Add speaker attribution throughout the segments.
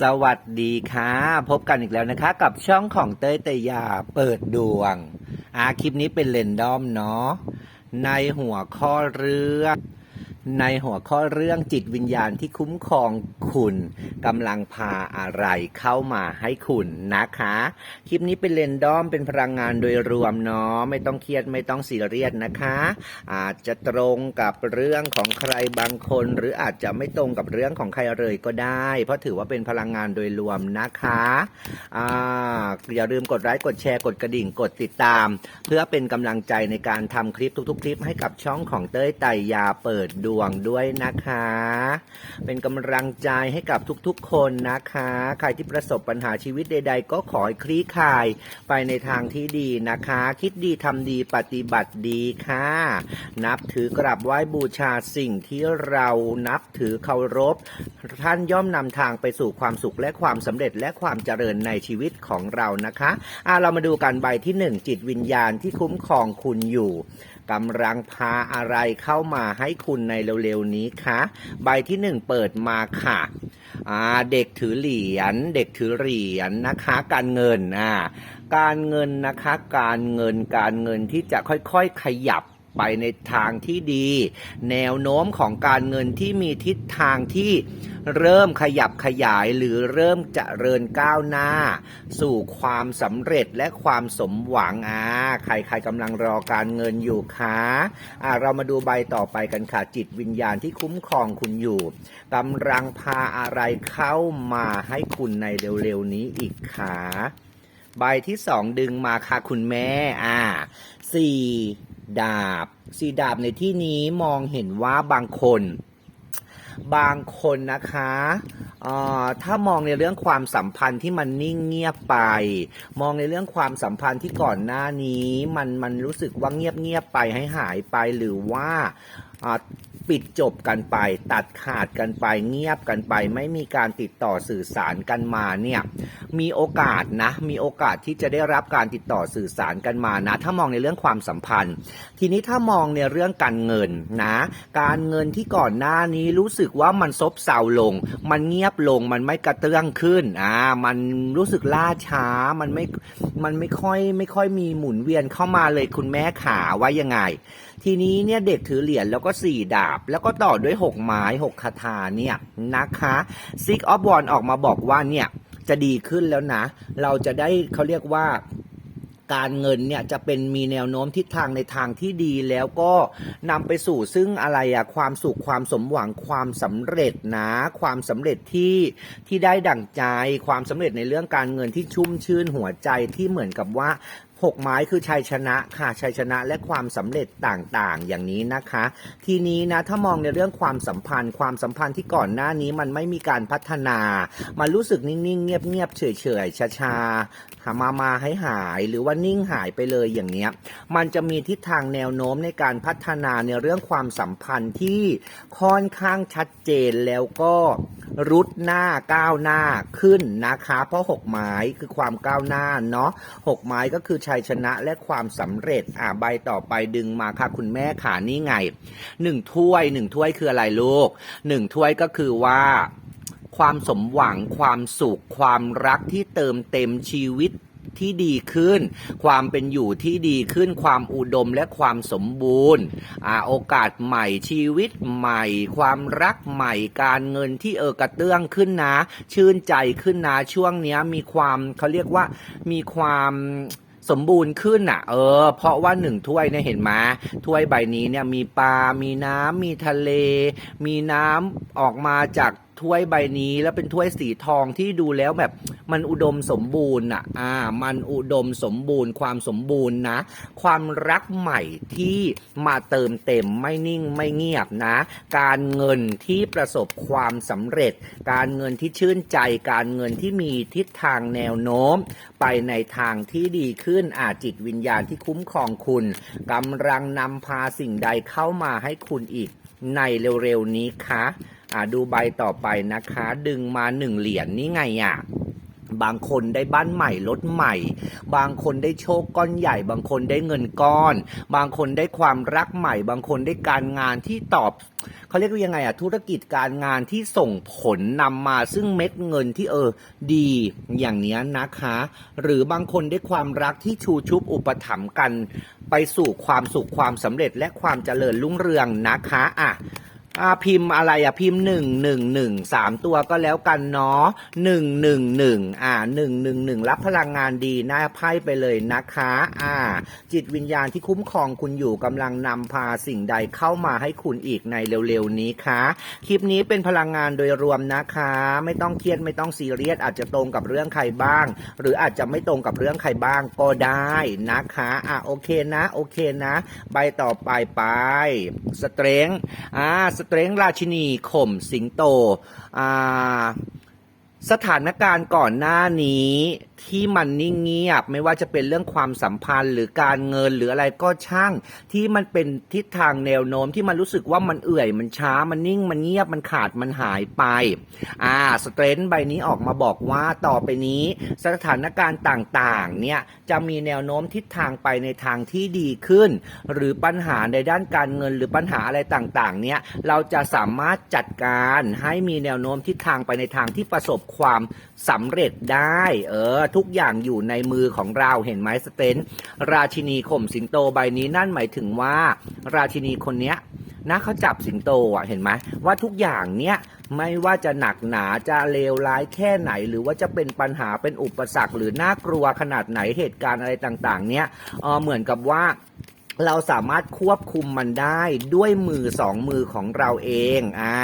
Speaker 1: สวัสดีค่ะ พบกันอีกแล้วนะคะ กับช่องของเต้ยเตยยาเปิดดวงอาคลิปนี้เป็นเลนดอมเนาะในหัวข้อเรื่อง ในหัวข้อเรื่องจิตวิญญาณที่คุ้มครองคุณกำลังพาอะไรเข้ามาให้คุณนะคะ คลิปนี้เป็นเลนดอมเป็นพลังงานโดยรวมเนาะไม่ต้องเครียดไม่ต้องซีเรียสนะคะ อาจจะตรงกับเรื่องของใครบางคน หรืออาจจะไม่ตรงกับเรื่องของใครเลยก็ได้ เพราะถือว่าเป็นพลังงานโดยรวมนะคะอ่าอย่าลืมกดไลค์กดแชร์กดกระดิ่งกดติดตาม เพื่อเป็นกำลังใจในการทำคลิปทุก ๆ คลิปให้กับช่องของเต้ยไตยาเปิดดูวงด้วยนะคะ เป็นกำลังใจให้กับทุกๆคนนะคะ ใครที่ประสบปัญหาชีวิตใด ๆ ก็ขอให้คลี่คลายไปในทางที่ดีนะคะ คิดดีทำดีปฏิบัติดีค่ะ นับถือกราบไหว้บูชาสิ่งที่เรานับถือเคารพ ท่านย่อมนำทางไปสู่ความสุขและความสำเร็จและความเจริญในชีวิตของเรานะคะอะเรามาดูกันใบที่หนึ่งจิตวิญญาณที่คุ้มครองคุณอยู่ กำลังพาอะไรเข้ามาให้คุณในเร็วๆนี้คะใบที่หนึ่งเปิดมาค่ะเด็กถือเหรียญเด็กถือเหรียญนะคะ การเงินอ่าการเงินนะคะ การเงินการเงินที่จะค่อยๆขยับ ไปในทางที่ดี แนวโน้มของการเงินที่มีทิศทางที่เริ่มขยับขยายหรือเริ่มจเจริญก้าวหน้า สู่ความสำเร็จและความสมหวังอ่าใครใครกำลังรอการเงินอยู่คะอ่าเรามาดูใบต่อไปกันค่ะจิตวิญญาณที่คุ้มครองคุณอยู่กำลังพาอะไรเข้ามาให้คุณในเร็วๆนี้อีกคะใบที่สองดึงมาค่ะคุณแม่อ่าสี่ ดาบ สีดาบในที่นี้มองเห็นว่าบางคน บางคนนะคะถ้ามองในเรื่องความสัมพันธ์ที่มันนิ่งเงียบไป มองในเรื่องความสัมพันธ์ที่ก่อนหน้านี้ มันมันรู้สึกว่าเงียบเงียบไปให้หายไปหรือว่า ปิดจบกันไป ตัดขาดกันไป เงียบกันไป ไม่มีการติดต่อสื่อสารกันมาเนี่ยมีโอกาสนะ มีโอกาสที่จะได้รับการติดต่อสื่อสารกันมานะ ถ้ามองในเรื่องความสัมพันธ์ ทีนี้ถ้ามองในเรื่องการเงินนะ การเงินที่ก่อนหน้านี้รู้สึกว่ามันซบเซาลง มันเงียบลงมันไม่กระเตื้องขึ้นอ่ามันรู้สึกล่าช้ามันไม่มันไม่ค่อยไม่ค่อยมีหมุนเวียนเข้ามาเลยคุณแม่ขาว่ายังไง ทีนี้เนี่ยเด็กถือเหรียญแล้วก็สี่ดาบ แล้วก็ต่อด้วยหกไม้หกคาถาเนี่ยนะคะซิกออฟวอนออกมาบอกว่าเนี่ยจะดีขึ้นแล้วนะ เราจะได้เขาเรียกว่าการเงินเนี่ยจะเป็นมีแนวโน้มทิศทางในทางที่ดีแล้วก็นำไปสู่ซึ่งอะไรอะความสุขความสมหวังความสำเร็จนะ ความสำเร็จที่ที่ได้ดั่งใจ ความสำเร็จในเรื่องการเงินที่ชุ่มชื่นหัวใจที่เหมือนกับว่า หกไม้คือชัยชนะค่ะชัยชนะและความสำเร็จต่างๆ อย่างนี้นะคะ ทีนี้นะถ้ามองในเรื่องความสัมพันธ์ ความสัมพันธ์ที่ก่อนหน้านี้มันไม่มีการพัฒนา มันรู้สึกนิ่งๆ เงียบๆ เฉยๆชาๆหามามาให้หายหรือว่านิ่งหายไปเลยอย่างเนี้ยมันจะมีทิศทางแนวโน้มในการพัฒนาในเรื่องความสัมพันธ์ที่ค่อนข้างชัดเจนแล้วก็ รุดหน้าก้าวหน้าขึ้นนะคะ เพราะหกไม้คือความก้าวหน้าเนาะหกไม้ก็คือชัยชนะและความสำเร็จอ่าใบต่อไปดึงมาค่ะ คุณแม่ขานี่ไงหนึ่งถ้วยหนึ่งถ้วยคืออะไรลูกหนึ่งถ้วยก็คือว่าความสมหวังความสุขความรักที่เติมเต็มชีวิต ที่ดีขึ้น ความเป็นอยู่ที่ดีขึ้น ความอุดมและความสมบูรณ์อโอกาสใหม่ชีวิตใหม่ ความรักใหม่การเงินที่เออกระเตื้องขึ้นนะ ชื่นใจขึ้นนะช่วงนี้มีความเขาเรียกว่ามีความสมบูรณ์ขึ้นอะ เออ เพราะว่าหนึ่งถ้วยเนี่ยเห็นไหมถ้วยใบนี้เนี่ยมีปลา มีน้ำมีทะเล มีน้ำออกมาจาก ถ้วยใบนี้แล้วเป็นถ้วยสีทองที่ดูแล้วแบบมันอุดมสมบูรณ์อะ อ่า มันอุดมสมบูรณ์ ความสมบูรณ์นะ ความรักใหม่ที่มาเติมเต็มไม่นิ่งไม่เงียบนะ การเงินที่ประสบความสำเร็จ การเงินที่ชื่นใจ การเงินที่มีทิศทางแนวโน้ม ไปในทางที่ดีขึ้นอาจิตวิญญาณที่คุ้มครองคุณกำลังนำพาสิ่งใดเข้ามาให้คุณอีกในเร็วๆนี้คะ อ่าดูใบต่อไปนะคะ ดึงมาหนึ่งเหรียญนี่ไงอะบางคนได้บ้านใหม่รถใหม่ บางคนได้โชคก้อนใหญ่ บางคนได้เงินก้อน บางคนได้ความรักใหม่ บางคนได้การงานที่ตอบเขาเรียกว่ายังไงอะธุรกิจการงานที่ส่งผลนำมาซึ่งเม็ดเงินที่เออดีอย่างเนี้ยนะคะ หรือบางคนได้ความรักที่ชูชุบอุปถัมภ์กัน ไปสู่ความสุขความสำเร็จและความเจริญรุ่งเรืองนะคะอะ อ่าพิมพ์อะไรอะพิมพ์หนึ่งหนึ่งหนึ่งสามตัวก็แล้วกันเนาะหนึ่งหนึ่งหนึ่งอ่าหนึ่งหนึ่งหนึ่งรับพลังงานดีหน้าไพ่ไปเลยนะคะ อ่า จิตวิญญาณที่คุ้มครองคุณอยู่กำลังนำพาสิ่งใดเข้ามาให้คุณอีกในเร็วๆนี้คะคลิปนี้เป็นพลังงานโดยรวมนะคะ ไม่ต้องเครียดไม่ต้องซีเรียสอาจจะตรงกับเรื่องใครบ้าง หรืออาจจะไม่ตรงกับเรื่องใครบ้างก็ได้นะคะอะโอเคนะ โอเคนะ ใบต่อไปไปสเตรงอ่าสเตรงราชินีข่มสิงโต สถานการณ์ก่อนหน้านี้ ที่มันนิ่งเงียบ ไม่ว่าจะเป็นเรื่องความสัมพันธ์ หรือการเงินหรืออะไรก็ช่าง ที่มันเป็นทิศทางแนวโน้มที่มันรู้สึกว่ามันเอื่อยมันช้ามันนิ่งมันเงียบมันขาดมันหายไปอ่าสเตรนท์ใบนี้ออกมาบอกว่าต่อไปนี้สถานการณ์ต่างๆเนี่ยจะมีแนวโน้มทิศทางไปในทางที่ดีขึ้น หรือปัญหาในด้านการเงินหรือปัญหาอะไรต่างๆเนี่ยเราจะสามารถจัดการให้มีแนวโน้มทิศทางไปในทางที่ประสบความ สำเร็จได้ เออ ทุกอย่างอยู่ในมือของเราเห็นไหมสเตนราชินีข่มสิงโตใบนี้นั่นหมายถึงว่า ราชินีคนเนี้ยนะเขาจับสิงโตอะเห็นไหมว่าทุกอย่างเนี้ยไม่ว่าจะหนักหนาจะเลวร้ายแค่ไหน หรือว่าจะเป็นปัญหาเป็นอุปสรรค หรือน่ากลัวขนาดไหนเหตุการณ์อะไรต่าง ๆ เนี้ยเออเหมือนกับว่า เราสามารถควบคุมมันได้ด้วยมือสองมือของเราเองอ่า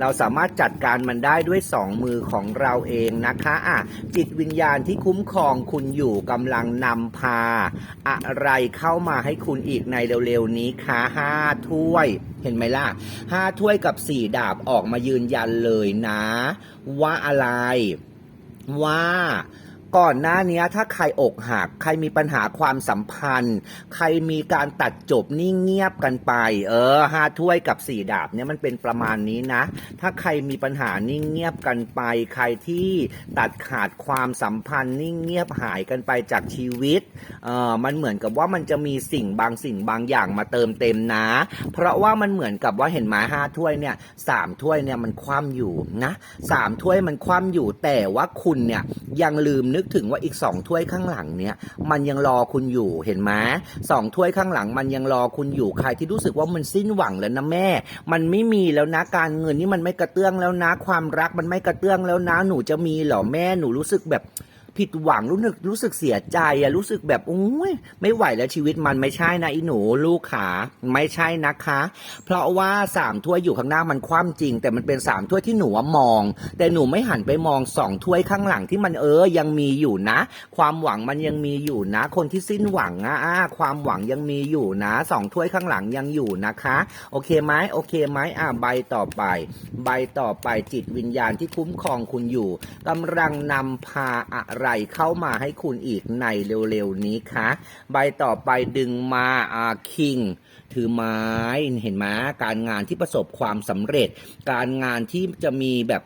Speaker 1: เราสามารถจัดการมันได้ด้วยสองมือของเราเองนะคะอะจิตวิญญาณที่คุ้มครองคุณอยู่กำลังนำพา อะไรเข้ามาให้คุณอีกในเร็วๆนี้คะห้าถ้วยเห็นไหมล่ะห้าถ้วยกับสี่ดาบออกมายืนยันเลยนะ ว่าอะไรว่า ก่อนหน้านี้ถ้าใครอกหัก ใครมีปัญหาความสัมพันธ์ ใครมีการตัดจบนิ่งเงียบกันไป เออห้าถ้วยกับสี่ดาบเนี่ยมันเป็นประมาณนี้นะ ถ้าใครมีปัญหานิ่งเงียบกันไป ใครที่ตัดขาดความสัมพันธ์นิ่งเงียบหายกันไปจากชีวิตเออมันเหมือนกับว่ามันจะมีสิ่งบางสิ่งบางอย่างมาเติมเต็มนะ เพราะว่ามันเหมือนกับว่าเห็นไหมห้าถ้วยเนี่ยสามถ้วยเนี่ยมันคว่ำอยู่นะสามถ้วยมันคว่ำอยู่แต่ว่าคุณเนี่ยยังลืมนึกึกถึงว่าอีกสองถ้วยข้างหลังเนี่ย มันยังรอคุณอยู่เห็นไหมสองถ้วยข้างหลังมันยังรอคุณอยู่ใครที่รู้สึกว่ามันสิ้นหวังแล้วนะแม่ มันไม่มีแล้วนะการเงินนี่มันไม่กระเตื้องแล้วนะ ความรักมันไม่กระเตื้องแล้วนะ หนูจะมีเหรอแม่หนูรู้สึกแบบ ผิดหวังรู้สึกรู้สึกเสียใจอะรู้สึกแบบโอ้ยไม่ไหวแล้วชีวิตมันไม่ใช่นะอีหนูลูกขาไม่ใช่นะคะ เพราะว่าสามถ้วยอยู่ข้างหน้ามันคว่ำจริง แต่มันเป็นสามถ้วยที่หนูมอง แต่หนูไม่หันไปมองสองถ้วยข้างหลังที่มันเออยังมีอยู่นะ ความหวังมันยังมีอยู่นะ คนที่สิ้นหวังอะความหวังยังมีอยู่นะสองถ้วยข้างหลังยังอยู่นะคะ โอเคไหมโอเคไหมอ่าใบต่อไป ใบต่อไปจิตวิญญาณที่คุ้มครองคุณอยู่กำลังนำพาอะไรเข้ามาให้คุณอีกในเร็วๆนี้คะใบต่อไปดึงมาอาคิงถือไม้เห็นไหมการงานที่ประสบความสำเร็จ การงานที่จะมีแบบ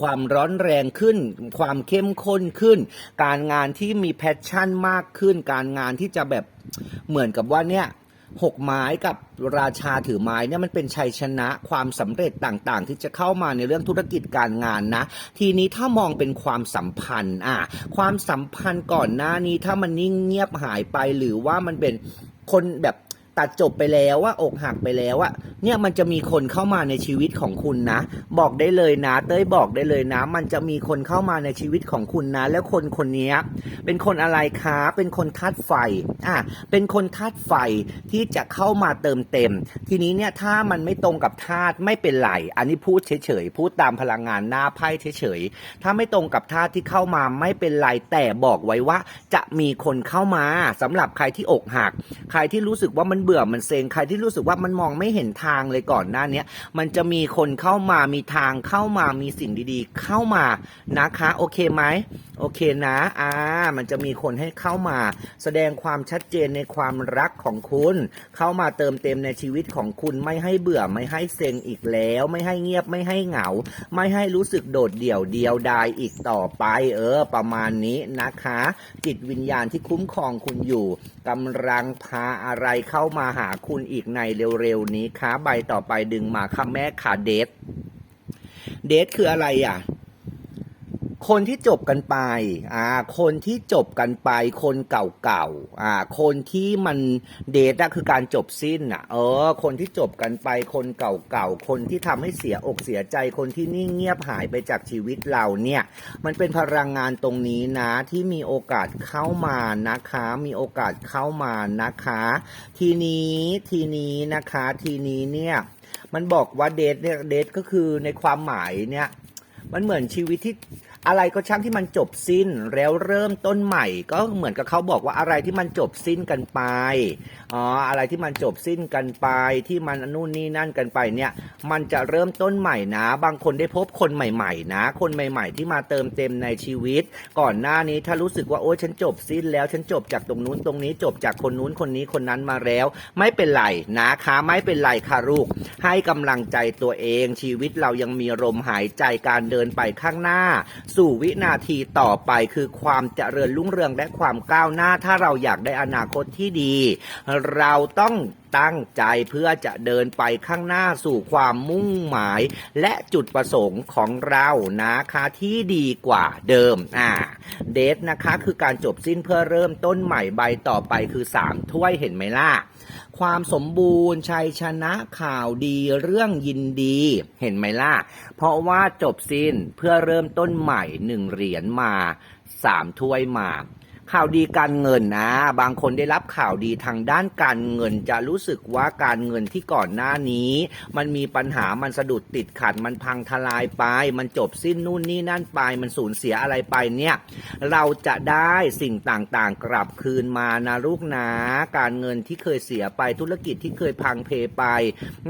Speaker 1: ความร้อนแรงขึ้น ความเข้มข้นขึ้น การงานที่มีแพชชั่นมากขึ้น การงานที่จะแบบเหมือนกับว่าเนี่ย หกไม้กับราชาถือไม้เนี่ยมันเป็นชัยชนะความสำเร็จต่างๆ ที่จะเข้ามาในเรื่องธุรกิจการงานนะ ทีนี้ถ้ามองเป็นความสัมพันธ์อะความสัมพันธ์ก่อนหน้านี้ถ้ามันนิ่งเงียบหายไปหรือว่ามันเป็นคนแบบ ตัดจบไปแล้วว่าอกหักไปแล้วอะเนี่ยมันจะมีคนเข้ามาในชีวิตของคุณนะ บอกได้เลยนะ เต้ยบอกได้เลยนะ มันจะมีคนเข้ามาในชีวิตของคุณนะ แล้วคนคนนี้เป็นคนอะไรคะเป็นคนธาตุไฟอะเป็นคนธาตุไฟที่จะเข้ามาเติมเต็ม ทีนี้เนี่ยถ้ามันไม่ตรงกับธาตุไม่เป็นไรอันนี้พูดเฉยๆพูดตามพลังงานหน้าไพ่เฉยๆถ้าไม่ตรงกับธาตุที่เข้ามาไม่เป็นไรแต่บอกไว้ว่าจะมีคนเข้ามาสำหรับใครที่อกหัก ใครที่รู้สึกว่ามันเบื่อมันเซ็งใครที่รู้สึกว่ามันมองไม่เห็นทางเลยก่อนหน้าเนี้ยมันจะมีคนเข้ามามีทางเข้ามามีสิ่งดีๆ เข้ามานะคะ โอเคไหมโอเคนะอ่ามันจะมีคนให้เข้ามา แสดงความชัดเจนในความรักของคุณ เข้ามาเติมเต็มในชีวิตของคุณไม่ให้เบื่อไม่ให้เซ็งอีกแล้ว ไม่ให้เงียบไม่ให้เหงา ไม่ให้รู้สึกโดดเดี่ยวเดียวดายอีกต่อไป เออ ประมาณนี้นะคะ จิตวิญญาณที่คุ้มครองคุณอยู่กำลังพาอะไรเข้ามาหาคุณอีกในเร็วๆนี้คะใบต่อไปดึงมาค่ะแม่ขาเดทเดทคืออะไรอะ คนที่จบกันไป อ่า คนที่จบกันไป คนเก่าๆ อ่า คนที่มันเดทอะคือการจบสิ้นอะเออ คนที่จบกันไป คนเก่าๆ คนที่ทำให้เสียอกเสียใจ คนที่นิ่งเงียบหายไปจากชีวิตเราเนี่ย มันเป็นพลังงานตรงนี้นะ ที่มีโอกาสเข้ามานะคะ มีโอกาสเข้ามานะคะ ทีนี้ทีนี้นะคะ ทีนี้เนี่ย มันบอกว่าเดทเนี่ย เดทก็คือในความหมายเนี่ย มันเหมือนชีวิตที่ อะไรก็ช่างที่มันจบสิ้นแล้วเริ่มต้นใหม่ ก็เหมือนกับเขาบอกว่าอะไรที่มันจบสิ้นกันไปอ๋ออะไรที่มันจบสิ้นกันไป ที่มันนู่นนี่นั่นกันไปเนี่ย มันจะเริ่มต้นใหม่นะ บางคนได้พบคนใหม่ ๆ นะ คนใหม่ ๆ ที่มาเติมเต็มในชีวิต ก่อนหน้านี้ถ้ารู้สึกว่าโอ้ฉันจบสิ้นแล้วฉันจบจากตรงนู้นตรงนี้จบจากคนนู้นคนนี้คนนั้นมาแล้ว ไม่เป็นไรนะคะไม่เป็นไรค่ะลูก ให้กำลังใจตัวเองชีวิตเรายังมีลมหายใจการเดินไปข้างหน้าสู่วินาทีต่อไปคือความเจริญรุ่งเรืองและความก้าวหน้า ถ้าเราอยากได้อนาคตที่ดี เราต้องตั้งใจเพื่อจะเดินไปข้างหน้าสู่ความมุ่งหมาย และจุดประสงค์ของเรานะคะที่ดีกว่าเดิมอ่าเดทนะคะคือการจบสิ้นเพื่อเริ่มต้นใหม่ใบต่อไปคือ 3 ถ้วยเห็นไหมล่ะ ความสมบูรณ์ชัยชนะข่าวดีเรื่องยินดี เห็นไหมล่ะ เพราะว่าจบสิ้นเพื่อเริ่มต้นใหม่หนึ่งเหรียญมาสามถ้วยมา ข่าวดีการเงินนะ บางคนได้รับข่าวดีทางด้านการเงิน จะรู้สึกว่าการเงินที่ก่อนหน้านี้ มันมีปัญหามันสะดุดติดขัดมันพังทลายไป มันจบสิ้นนู่นนี่นั่นไป มันสูญเสียอะไรไปเนี่ย เราจะได้สิ่งต่างๆ กลับคืนมานะลูกนะการเงินที่เคยเสียไปธุรกิจที่เคยพังเพไป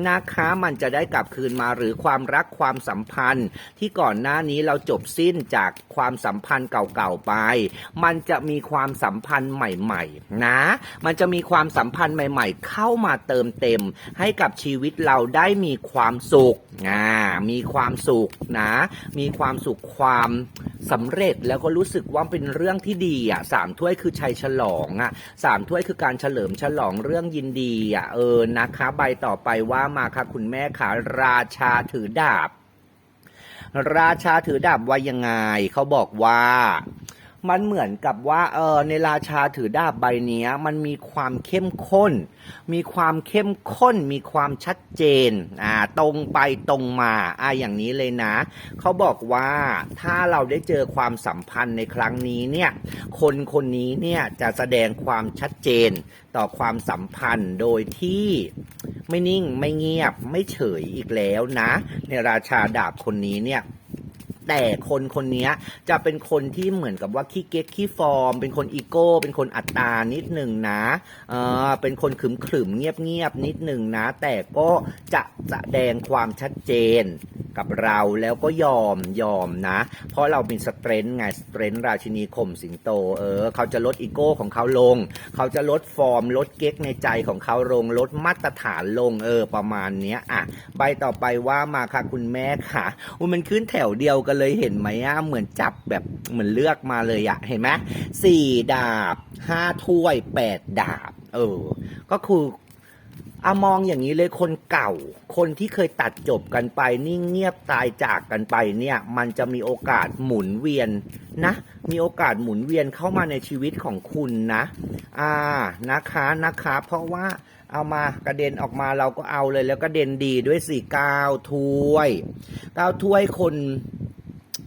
Speaker 1: นะคะมันจะได้กลับคืนมาหรือความรักความสัมพันธ์ ที่ก่อนหน้านี้เราจบสิ้นจากความสัมพันธ์เก่าๆไป มันจะมีความสัมพันธ์ใหม่ๆ นะ มันจะมีความสัมพันธ์ใหม่ ๆ เข้ามาเติมเต็ม ให้กับชีวิตเราได้มีความสุขอ่ามีความสุขนะ มีความสุขความสำเร็จแล้วก็รู้สึกว่าเป็นเรื่องที่ดีอะสามถ้วยคือชัยฉลองอะสามถ้วยคือการเฉลิมฉลองเรื่องยินดีอะเออนะคะ ใบต่อไปว่ามาค่ะคุณแม่ขาราชาถือดาบ ราชาถือดาบว่ายังไงเขาบอกว่า มันเหมือนกับว่าเออในราชาถือดาบใบเนี้มันมีความเข้มข้น มีความเข้มข้น มีความชัดเจนอ่าตรงไปตรงมาอ่าอย่างนี้เลยนะ เขาบอกว่าถ้าเราได้เจอความสัมพันธ์ในครั้งนี้เนี่ยคนคนนี้เนี่ยจะแสดงความชัดเจนต่อความสัมพันธ์โดยที่ไม่นิ่งไม่เงียบไม่เฉยอีกแล้วนะ ในราชาดาบคนนี้เนี่ย แต่คนคนนี้จะเป็นคนที่เหมือนกับว่าขี้เก๊กขี้ฟอร์ม เป็นคนอีโก้ เป็นคนอัตตานิดหนึ่งนะเออเป็นคนขึมขึมเงียบเงียบนิดหนึ่งนะ แต่ก็จะแสดงความชัดเจนกับเราแล้วก็ยอมยอมนะ เพราะเราเป็นสเตรนท์ไงสเตรนท์ราชินีข่มสิงโตเออเขาจะลดอีโก้ของเขาลง เขาจะลดฟอร์ม ลดเก๊กในใจของเขาลงลดมาตรฐานลงเออประมาณเนี้ยอะใบต่อไปว่ามาค่ะคุณแม่ค่ะอุ้มันขึ้นแถวเดียวกันเลยเห็นไหมอะเหมือนจับแบบเหมือนเลือกมาเลยอะเห็นไหมสี่ดาบห้าถ้วยแปดดาบ เออ ก็คืออะมองอย่างนี้เลยคนเก่า คนที่เคยตัดจบกันไปนิ่งเงียบตายจากกันไปเนี่ย มันจะมีโอกาสหมุนเวียนนะ มีโอกาสหมุนเวียนเข้ามาในชีวิตของคุณนะ อ่านะคะนะคะ เพราะว่าเอามากระเด็นออกมาเราก็เอาเลยแล้วก็เด็นดีด้วยสี่ก้าวถ้วยก้าวถ้วยคน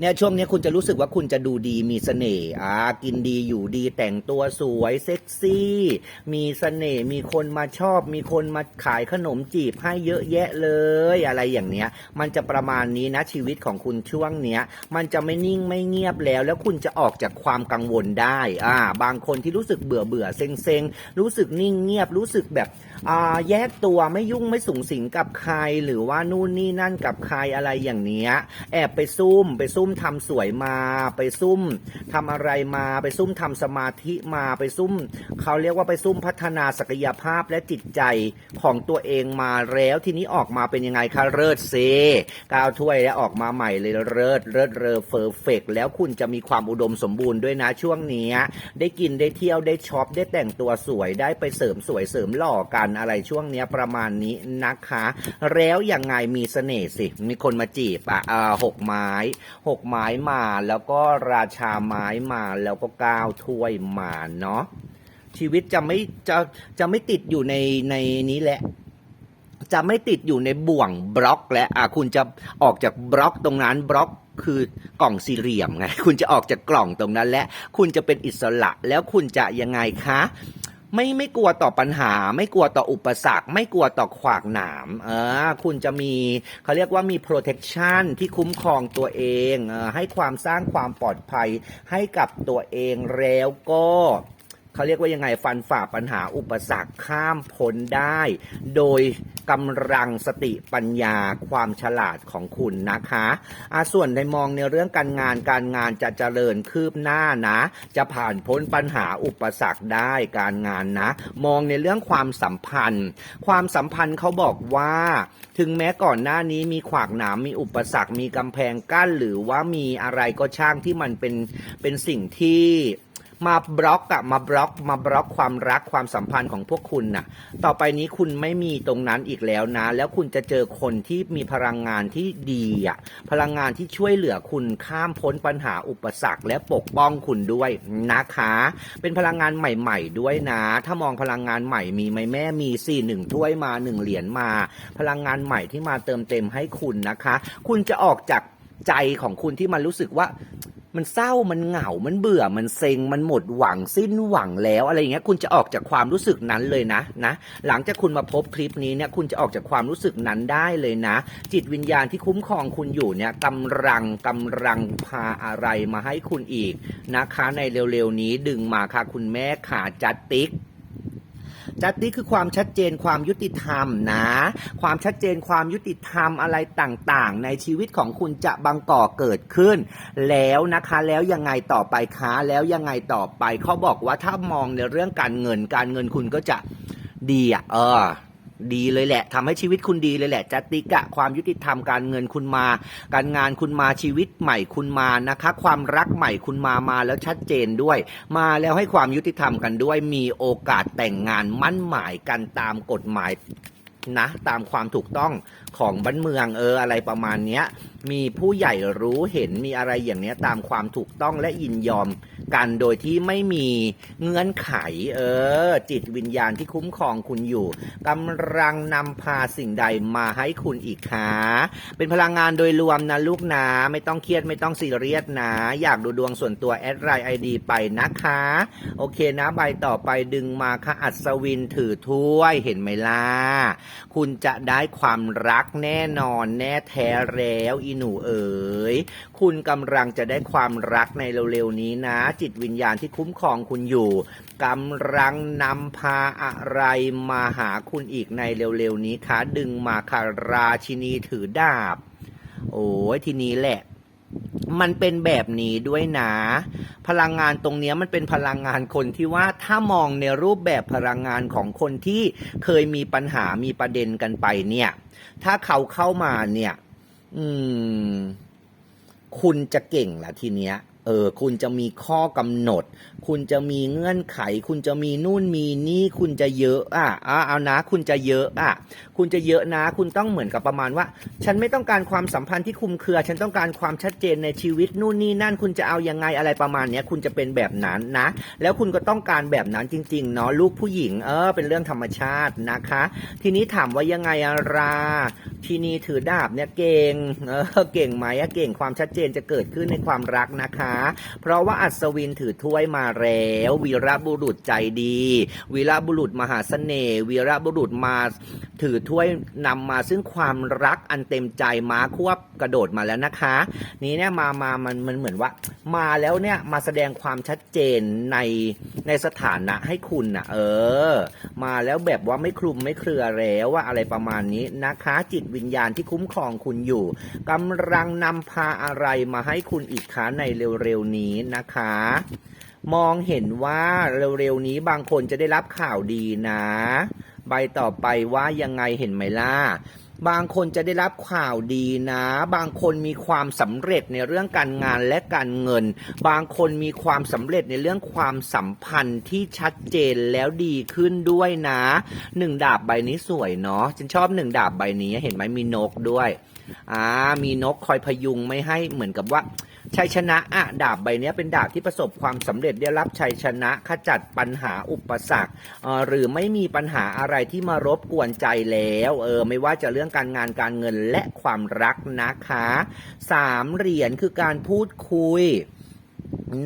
Speaker 1: เนี่ยช่วงนี้คุณจะรู้สึกว่าคุณจะดูดีมีเสน่ห์อ่ากินดีอยู่ดีแต่งตัวสวยเซ็กซี่ มีเสน่ห์มีคนมาชอบ มีคนมาขายขนมจีบให้เยอะแยะเลยอะไรอย่างเนี้ย มันจะประมาณนี้นะชีวิตของคุณช่วงเนี้ย มันจะไม่นิ่งไม่เงียบแล้ว แล้วคุณจะออกจากความกังวลได้อ่าบางคนที่รู้สึกเบื่อเบื่อเซ็งเซ็งรู้สึกนิ่งเงียบรู้สึกแบบอ่าแยกตัวไม่ยุ่งไม่สูงสิงกับใครหรือว่านู่นนี่นั่นกับใครอะไรอย่างเนี้ยแอบไปซุ่มไปซุ่มทำสวยมา ไปซุ่มทำอะไรมา ไปซุ่มทำสมาธิมาไปซุ่มเขาเรียกว่าไปซุ่มพัฒนาศักยภาพและจิตใจของตัวเองมาแล้วทีนี้ออกมาเป็นยังไงคะเลิศเซก้าวถ้วยแล้วออกมาใหม่เลยเลิศเลิศเรอเฟอร์เฟกแล้วคุณจะมีความอุดมสมบูรณ์ด้วยนะช่วงนี้ได้กินได้เที่ยวได้ช็อปได้แต่งตัวสวยได้ไปเสริมสวยเสริมหล่อกันอะไรช่วงนี้ประมาณนี้นะคะ แล้วยังไงมีเสน่ห์สิ มีคนมาจีบอะหกไม้หกไม้มาแล้วก็ราชาไม้มาแล้วก็ก้าวถ้วยมาเนาะชีวิตจะไม่จะจะไม่ติดอยู่ในในนี้แหละ จะไม่ติดอยู่ในบ่วงบล็อกและอะคุณจะออกจากบล็อกตรงนั้นบล็อกคือกล่องสี่เหลี่ยมไง คุณจะออกจากกล่องตรงนั้นและ คุณจะเป็นอิสระแล้วคุณจะยังไงคะ ไม่ไม่กลัวต่อปัญหา ไม่กลัวต่ออุปสรรค ไม่กลัวต่อขวากหนาม เออ คุณจะมีเขาเรียกว่ามี protection ที่คุ้มครองตัวเองเออให้ความสร้างความปลอดภัยให้กับตัวเองแล้วก็ เขาเรียกว่ายังไงฟันฝ่าปัญหาอุปสรรคข้ามพ้นได้ โดยกำลังสติปัญญาความฉลาดของคุณนะคะอาส่วนในมองในเรื่องการงานการงานจะเจริญคืบหน้านะ จะผ่านพ้นปัญหาอุปสรรคได้การงานนะ มองในเรื่องความสัมพันธ์ ความสัมพันธ์เขาบอกว่า ถึงแม้ก่อนหน้านี้มีขวากหนามมีอุปสรรคมีกำแพงกั้น หรือว่ามีอะไรก็ช่างที่มันเป็นเป็นสิ่งที่ มาบล็อกอะมาบล็อกมาบล็อกความรักความสัมพันธ์ของพวกคุณน่ะ ต่อไปนี้คุณไม่มีตรงนั้นอีกแล้วนะ แล้วคุณจะเจอคนที่มีพลังงานที่ดีอะพลังงานที่ช่วยเหลือคุณข้ามพ้นปัญหาอุปสรรค และปกป้องคุณด้วยนะคะ เป็นพลังงานใหม่ ๆ ด้วยนะ ถ้ามองพลังงานใหม่มีไหมแม่มีสี่หนึ่งถ้วยมาหนึ่งเหรียญมา พลังงานใหม่ที่มาเติมเต็มให้คุณนะคะ คุณจะออกจากใจของคุณที่มันรู้สึกว่า มันเศร้ามันเหงา มันเบื่อ มันเซ็ง มันหมดหวังสิ้นหวังแล้วอะไรอย่างเงี้ย คุณจะออกจากความรู้สึกนั้นเลยนะนะ หลังจากคุณมาพบคลิปนี้เนี่ย คุณจะออกจากความรู้สึกนั้นได้เลยนะ จิตวิญญาณที่คุ้มครองคุณอยู่เนี่ยกำลังกำลังพาอะไรมาให้คุณอีกนะคะ ในเร็วๆนี้ดึงมาค่ะคุณแม่ขาจัดติ๊ก จัดนี้คือความชัดเจนความยุติธรรมนะ ความชัดเจนความยุติธรรมอะไรต่างๆ ในชีวิตของคุณจะบังก่อเกิดขึ้น แล้วนะคะแล้วยังไงต่อไปคะแล้วยังไงต่อไปเขาบอกว่าถ้ามองในเรื่องการเงินการเงินคุณก็จะดีอะเออ ดีเลยแหละทำให้ชีวิตคุณดีเลยแหละจัติกะความยุติธรรมการเงินคุณมา การงานคุณมาชีวิตใหม่คุณมานะคะความรักใหม่คุณมามาแล้วชัดเจนด้วย มาแล้วให้ความยุติธรรมกันด้วย มีโอกาสแต่งงานมั่นหมายกันตามกฎหมาย นะ ตามความถูกต้องของบ้านเมืองเอออะไรประมาณเนี้ย มีผู้ใหญ่รู้เห็นมีอะไรอย่างเนี้ย ตามความถูกต้องและยินยอมกันโดยที่ไม่มีเงื่อนไข เออ จิตวิญญาณที่คุ้มครองคุณอยู่กำลังนำพาสิ่งใดมาให้คุณอีกคะเป็นพลังงานโดยรวมนะลูกนะไม่ต้องเครียดไม่ต้องซีเรียสนะอยากดูดวงส่วนตัวแอดไลน์ไอดีไปนะคะ โอเคนะใบต่อไปดึงมาค่ะอัศวินถือถ้วยเห็นไหมล่ะคุณจะได้ความรักแน่นอนแน่แท้แล้วอีหนูเอ๋ยคุณกำลังจะได้ความรักในเร็วๆนี้นะ จิตวิญญาณที่คุ้มครองคุณอยู่กำลังนำพาอะไรมาหาคุณอีกในเร็วๆนี้คะดึงมาค่ะราชินีถือดาบ โอ้ยทีนี้แหละ มันเป็นแบบนี้ด้วยนะพลังงานตรงนี้มันเป็นพลังงานคนที่ว่าถ้ามองในรูปแบบพลังงานของคนที่เคยมีปัญหามีประเด็นกันไปเนี่ย ถ้าเขาเข้ามาเนี่ย อืม คุณจะเก่งละทีเนี้ย เออคุณจะมีข้อกำหนด คุณจะมีเงื่อนไข คุณจะมีนู่นมีนี่ คุณจะเยอะอะอะเอานะ คุณจะเยอะอะคุณจะเยอะนะ คุณต้องเหมือนกับประมาณว่า ฉันไม่ต้องการความสัมพันธ์ที่คุมเครือ ฉันต้องการความชัดเจนในชีวิตนู่นนี่นั่น คุณจะเอายังไงอะไรประมาณเนี้ย คุณจะเป็นแบบนั้นนะ แล้วคุณก็ต้องการแบบนั้นจริงๆเนาะลูกผู้หญิงเออเป็นเรื่องธรรมชาตินะคะ ทีนี้ถามว่ายังไงอะราทีนี้ถือดาบเนี่ยเก่งเออเก่งไหมอะเก่งความชัดเจนจะเกิดขึ้นในความรักนะคะเพราะว่าอัศวินถือถ้วยมาแล้ว วีรบุรุษใจดี วีรบุรุษมหาเสน่ห์วีรบุรุษมา ถือถ้วยนำมาซึ่งความรักอันเต็มใจม้าควบกระโดดมาแล้วนะคะ นี้เนี่ยมามามันมันเหมือนว่า มาแล้วเนี่ยมาแสดงความชัดเจนในในสถานะให้คุณนะเออ มาแล้วแบบว่าไม่คลุมไม่เครือแล้วว่าอะไรประมาณนี้นะคะ จิตวิญญาณที่คุ้มครองคุณอยู่กำลังนำพาอะไรมาให้คุณอีกคะในเร็วๆนี้นะคะมองเห็นว่าเร็วๆนี้บางคนจะได้รับข่าวดีนะ ใบต่อไปว่ายังไงเห็นไหมล่ะบางคนจะได้รับข่าวดีนะ บางคนมีความสำเร็จในเรื่องการงานและการเงิน บางคนมีความสำเร็จในเรื่องความสัมพันธ์ที่ชัดเจนแล้วดีขึ้นด้วยนะหนึ่งดาบใบนี้สวยเนาะฉันชอบหนึ่งดาบใบนี้เห็นไหมมีนกด้วยอ่ามีนกคอยพยุงไม่ให้เหมือนกับว่า ชัยชนะอะดาบใบนี้เป็นดาบที่ประสบความสำเร็จได้รับชัยชนะขจัดปัญหาอุปสรรคหรือไม่มีปัญหาอะไรที่มารบกวนใจแล้วเออไม่ว่าจะเรื่องการงานการเงินและความรักนะคะสามเหรียญคือการพูดคุย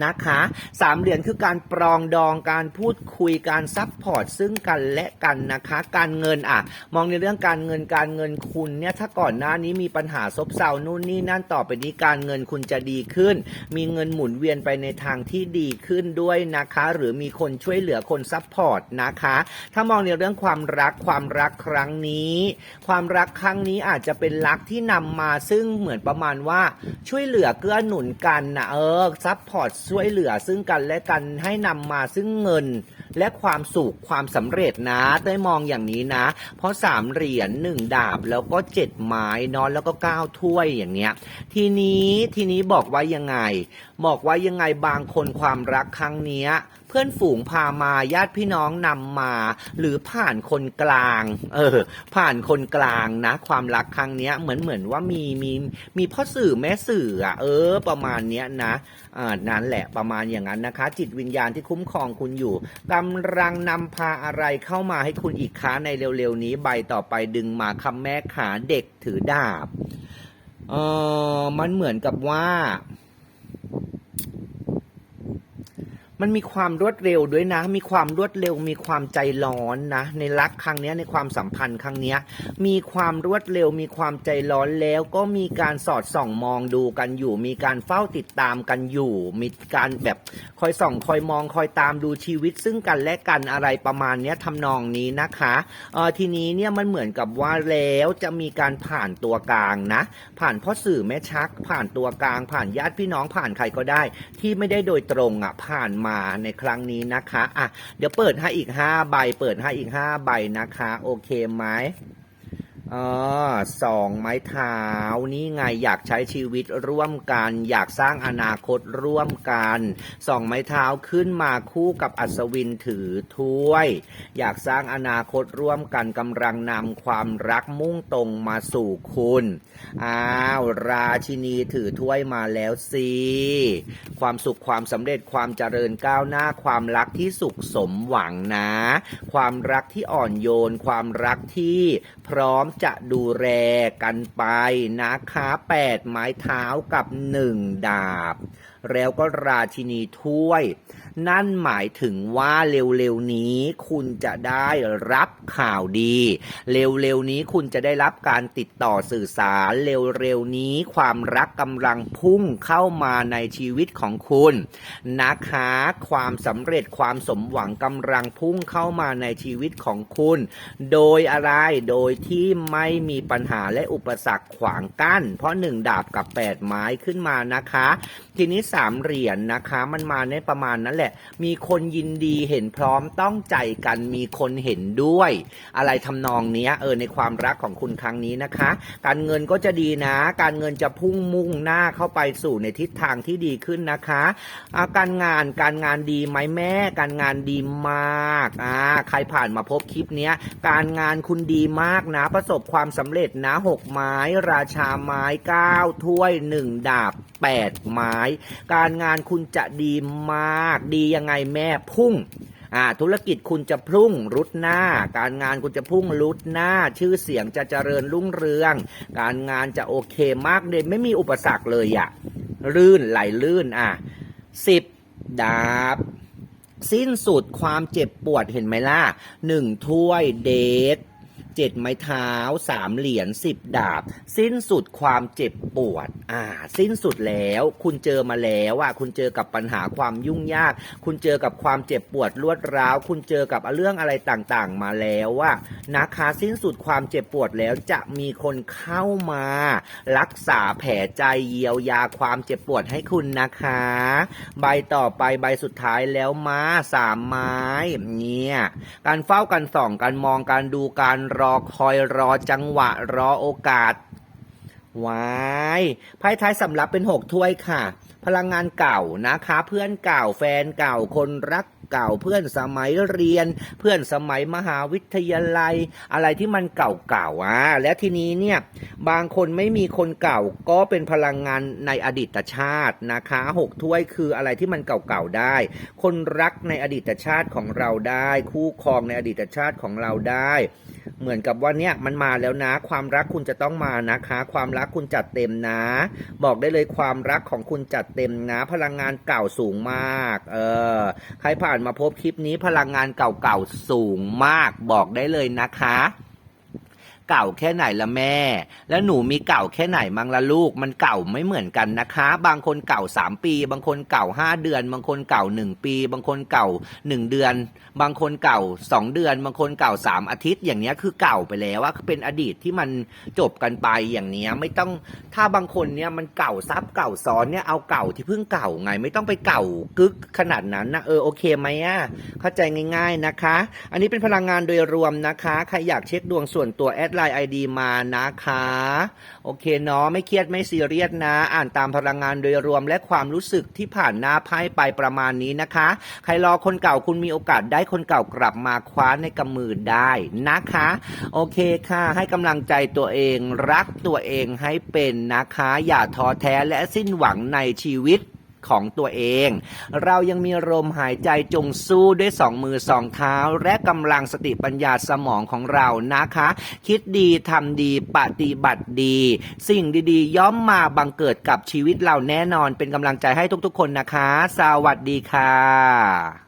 Speaker 1: นะคะ สามเหรียญคือการปรองดองการพูดคุยการซัพพอร์ตซึ่งกันและกันนะคะ การเงินอะ มองในเรื่องการเงินการเงินคุณเนี่ยถ้าก่อนหน้านี้มีปัญหาซบเซานู่นนี่นั่นต่อไปนี้การเงินคุณจะดีขึ้น มีเงินหมุนเวียนไปในทางที่ดีขึ้นด้วยนะคะ หรือมีคนช่วยเหลือคนซัพพอร์ตนะคะ ถ้ามองในเรื่องความรักความรักครั้งนี้ ความรักครั้งนี้อาจจะเป็นรักที่นำมาซึ่งเหมือนประมาณว่าช่วยเหลือเกื้อหนุนกันนะเออซัพพอร์ตช่วยเหลือซึ่งกันและกันให้นำมาซึ่งเงินและความสุขความสำเร็จนะได้มองอย่างนี้นะ เพราะสามเหรียญหนึ่งดาบแล้วก็เจ็ดไม้นอนแล้วก็เก้าถ้วยอย่างเงี้ย ทีนี้ทีนี้บอกว่ายังไง บอกว่ายังไงบางคนความรักครั้งเนี้ย พื่อนฝูงพามาญาติพี่น้องนำมา หรือผ่านคนกลาง เออ ผ่านคนกลางนะ ความรักครั้งเนี้ยเหมือนเหมือนว่ามีมีมีพ่อสื่อแม่สื่ออะเออ ประมาณเนี้ยนะอ่านั่นแหละประมาณอย่างนั้นนะคะ จิตวิญญาณที่คุ้มครองคุณอยู่กำลังนำพาอะไรเข้ามาให้คุณอีกค้าในเร็วๆนี้ใบต่อไปดึงมาคำแม่ขาเด็กถือดาบเออมันเหมือนกับว่า มันมีความรวดเร็วด้วยนะ มีความรวดเร็ว มีความใจร้อนนะ ในรักครั้งนี้ในความสัมพันธ์ครั้งนี้มีความรวดเร็ว มีความใจร้อนแล้ว ก็มีการสอดส่องมองดูกันอยู่ มีการเฝ้าติดตามกันอยู่ มีการแบบคอยส่องคอยมองคอยตามดูชีวิต ซึ่งกันและกันอะไรประมาณนี้ทำนองนี้นะคะเออทีนี้เนี่ยมันเหมือนกับว่าแล้วจะมีการผ่านตัวกลางนะ ผ่านพ่อสื่อแม่ชัก ผ่านตัวกลาง ผ่านญาติพี่น้องผ่านใครก็ได้ ที่ไม่ได้โดยตรงอะผ่านมาในครั้งนี้นะคะ อะ เดี๋ยวเปิดให้อีกห้าใบ เปิดให้อีกห้าใบนะคะ โอเคไหม อ๋อสองไม้เท้านี่ไงอยากใช้ชีวิตร่วมกัน อยากสร้างอนาคตร่วมกันสองไม้เท้าขึ้นมาคู่กับอัศวินถือถ้วย อยากสร้างอนาคตร่วมกันกำลังนำความรักมุ่งตรงมาสู่คุณอ้าวราชินีถือถ้วยมาแล้วสิความสุขความสำเร็จความเจริญก้าวหน้าความรักที่สุขสมหวังนะ ความรักที่อ่อนโยน ความรักที่พร้อมจะดูแลกันไปนะคะแปดไม้เท้ากับหนึ่งดาบ แล้วก็ราชินีถ้วย นั่นหมายถึงว่าเร็วๆนี้คุณจะได้รับข่าวดี เร็วๆนี้คุณจะได้รับการติดต่อสื่อสาร เร็วๆนี้ความรักกำลังพุ่งเข้ามาในชีวิตของคุณนะคะ ความสำเร็จความสมหวังกำลังพุ่งเข้ามาในชีวิตของคุณ โดยอะไรโดยที่ไม่มีปัญหาและอุปสรรคขวางกั้น เพราะหนึ่งดาบกับแปดไม้ขึ้นมานะคะ ทีนี้สามเหรียญนะคะ มันมาในประมาณนั้นแหละมีคนยินดีเห็นพร้อมต้องใจกัน มีคนเห็นด้วย อะไรทำนองเนี้ยเออในความรักของคุณครั้งนี้นะคะ การเงินก็จะดีนะ การเงินจะพุ่งมุ่งหน้าเข้าไปสู่ในทิศทางที่ดีขึ้นนะคะอาการงานการงานดีไหมแม่ การงานดีมากอ่าใครผ่านมาพบคลิปเนี้ยการงานคุณดีมากนะ ประสบความสำเร็จนะหกไม้ราชาไม้เก้าถ้วยหนึ่งดาบแปดไม้ การงานคุณจะดีมากดียังไงแม่พุ่งอ่าธุรกิจคุณจะพุ่งรุดหน้า การงานคุณจะพุ่งรุดหน้า ชื่อเสียงจะเจริญรุ่งเรือง การงานจะโอเคมากเลยไม่มีอุปสรรคเลยอะลื่นไหลลื่นอะสิบดาบ สิ้นสุดความเจ็บปวดเห็นไหมล่ะหนึ่งถ้วยเดท เจ็ดไม้เท้าสามเหรียญสิบดาบ สิ้นสุดความเจ็บปวด อ่า สิ้นสุดแล้วคุณเจอมาแล้วอะคุณเจอกับปัญหาความยุ่งยาก คุณเจอกับความเจ็บปวดรวดร้าว คุณเจอกับเรื่องอะไรต่างๆ มาแล้วว่านะคะสิ้นสุดความเจ็บปวดแล้วจะมีคนเข้ามา รักษาแผลใจเยียวยาความเจ็บปวดให้คุณนะคะ ใบต่อไปใบสุดท้ายแล้วมาสามไม้เนี่ยการเฝ้ากันส่องการมองการดูการรอคอยรอจังหวะรอโอกาสวายไพ่ท้ายสำรับเป็นหกถ้วยค่ะ พลังงานเก่านะคะ เพื่อนเก่าแฟนเก่าคนรักเก่าเพื่อนสมัยเรียน เพื่อนสมัยมหาวิทยาลัย อะไรที่มันเก่าๆอะและทีนี้เนี่ยบางคนไม่มีคนเก่าก็เป็นพลังงานในอดีตชาตินะคะหกถ้วยคืออะไรที่มันเก่าๆได้ คนรักในอดีตชาติของเราได้ คู่ครองในอดีตชาติของเราได้เหมือนกับว่าเนี่ยมันมาแล้วนะ ความรักคุณจะต้องมานะคะ ความรักคุณจัดเต็มนะ บอกได้เลยความรักของคุณจัดเต็มนะ พลังงานเก่าสูงมาก เออ ใครผ่านมาพบคลิปนี้พลังงานเก่าๆสูงมาก บอกได้เลยนะคะ เก่าแค่ไหนละแม่ แล้วหนูมีเก่าแค่ไหนมั้งละลูก มันเก่าไม่เหมือนกันนะคะ บางคนเก่า3ปี บางคนเก่า5เดือน บางคนเก่า1ปี บางคนเก่า1เดือน บางคนเก่า2เดือน บางคนเก่า3อาทิตย์อย่างเนี้ยคือเก่าไปแล้วว่าเป็นอดีตที่มันจบกันไปอย่างเนี้ยไม่ต้องถ้าบางคนเนี่ยมันเก่าซับเก่าซ้อนเนี่ยเอาเก่าที่เพิ่งเก่าไง ไม่ต้องไปเก่ากึกขนาดนั้นนะเออโอเคไหมอะเข้าใจง่าย ๆนะคะ อันนี้เป็นพลังงานโดยรวมนะคะใครอยากเช็คดวงส่วนตัวแอดไลน์ไอดีมานะคะ โอเคเนาะไม่เครียดไม่ซีเรียสนะ อ่านตามพลังงานโดยรวมและความรู้สึกที่ผ่านหน้าไพ่ไปประมาณนี้นะคะ ใครรอคนเก่าคุณมีโอกาสได้คนเก่ากลับมาคว้าในกำมือได้นะคะ โอเคค่ะ ให้กำลังใจตัวเองรักตัวเองให้เป็นนะคะ อย่าท้อแท้และสิ้นหวังในชีวิต ของตัวเอง เรายังมีลมหายใจจงสู้ด้วยสองมือสองเท้า และกำลังสติปัญญาสมองของเรานะคะ คิดดีทำดีปฏิบัติดี สิ่งดีๆ ย่อมมาบังเกิดกับชีวิตเราแน่นอนเป็นกำลังใจให้ทุกๆ คนนะคะ สวัสดีค่ะ